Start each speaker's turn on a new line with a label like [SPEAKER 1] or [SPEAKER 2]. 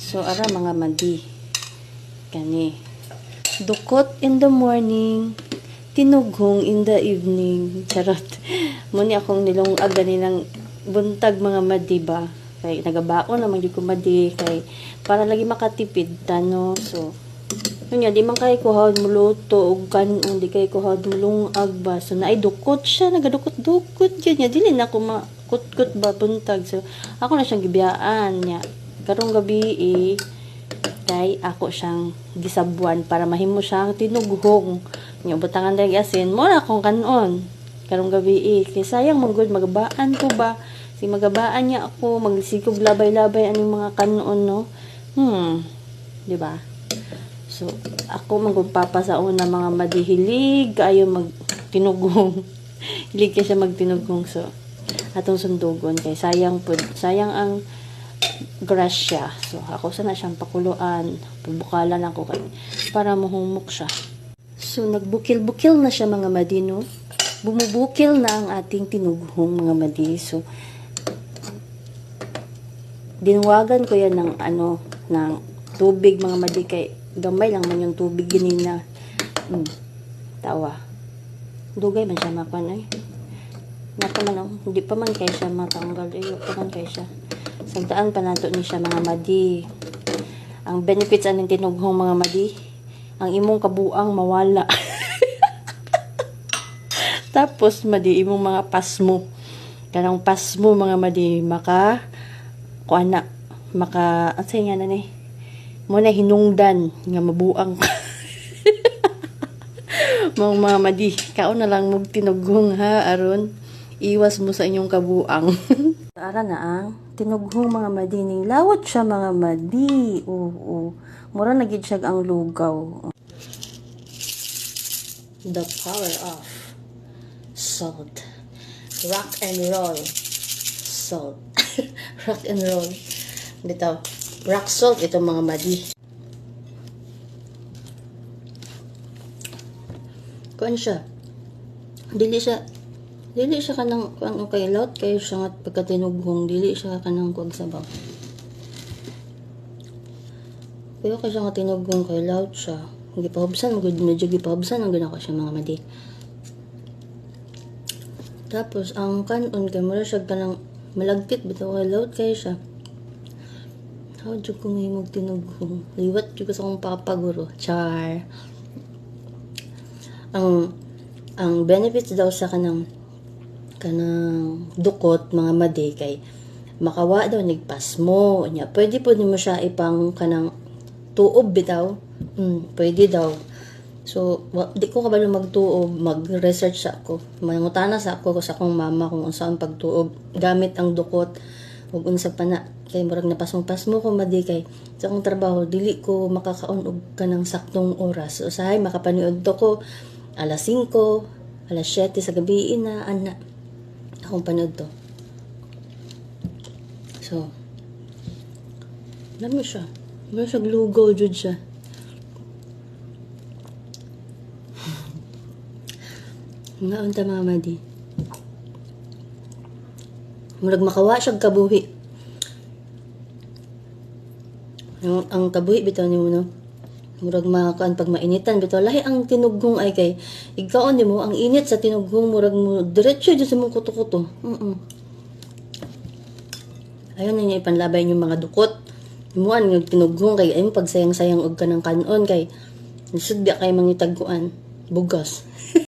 [SPEAKER 1] So, ara mga madi. Kani. Dukot in the morning, tinughong in the evening. Charot. Muni akong nilungag gani ng buntag mga madi ba. Kay nagabaon naman di ko madi. Kay para lagi makatipid tano. So, nga, di man kay kuhawad mo luto o kanon, di kay kuhawad mo lungag ba. So, naay dukot siya, nagadukot-dukot yun nga. Dili na ako makut-kut ba buntag. So, ako na siyang gibiyaan niya. Karong gabi eh, kay ako siyang gisabuan para mahimo siyang tinughong. Nga butangan dahil asin, mo na akong kanon. Karong gabi eh, kay sayang mong good, magabaan ko ba? Si magabaan niya ako, magsigog labay-labay aning mga kanon, no? Hmm, di ba? So, ako magpapa sa una mga madihilig, ayo mag tinugong. Hilig kay siya magtinugong. So, atong sundugon kay sayang pud sayang ang grasya. So, ako sana siyang pakuluan. Pabukalan ako kay para mahumok siya. So, nagbukil-bukil na siya mga madino. Bumubukil na ang ating tinughong mga madi. So, dinwagan ko yan ng ano, ng tubig mga madi kay gamay lang man yung tubig ganina. Mm, tawa. Dugay man siya mapan ay. Napa man oh, hindi pa man kay siya matanggal. Ay, pa man kay siya. Sagdaan pa nato ni siya mga madi. Ang benefits aning tinughong mga madi, ang imong kabuang mawala. Tapos madi imong mga pasmo. Kanang pasmo mga madi maka kuana maka ano nga na ni mo na hinungdan nga mabuang ka. mga mga madi, kaon na lang mog tinughong ha aron iwas mo sa inyong kabuang. Ara na ang tinughong mga madi ning lawat siya mga madi. Oo. Mura na gid siya ang lugaw. The power of salt. Rock and roll. Salt. rock and roll. Dito. Rock salt ito mga madi. Kuan siya. Dili siya dili siya kanang ano kay laut kay siya nga pagkatinughong dili siya kanang kuag sabaw. Pero kay siya nga tinughong kay laut siya. Gipahubsan gud medyo gipahubsan ang ginako siya mga madi. Tapos ang kanon kay mura siya kanang malagkit bitaw kay laut kay siya. How jud ko mahimog tinughong. Liwat jud ko sa akong papaguro. Char. Ang ang benefits daw sa kanang kanang dukot mga madi kay makawa daw nigpas mo nya pwede po nimo siya ipang kanang tuob bitaw. Mm, pwede daw. So wa, di ko kabalo magtuob mag-research sa ako. Mangutana sa ako sa akong mama kung unsa pagtuob. Gamit ang dukot. Ug unsa pa na kay murag napasong-pas mo ko madi kay sa akong trabaho dili ko makakaon og kanang saktong oras. Usahay makapaniud to ko. Alas 5 alas 7 sa gabi na ana akong panood to. So, dami siya. Meron siya lugaw, jud siya. Nga unta mga madi. Murag makawa siya kabuhi. Ang, ang kabuhi bitaw ni mo no. Murag makakaan pag mainitan bitaw lahi ang tinughong ay kay igkaon nimo ang init sa tinughong murag mo diretso jud sa mong kuto-kuto. Mm. Ayun ninyo ipanlabay yung mga dukot. Imuan nga tinughong kay ayun pag sayang-sayang og kanang kanon kay sudya kay mangitagkuan bugas.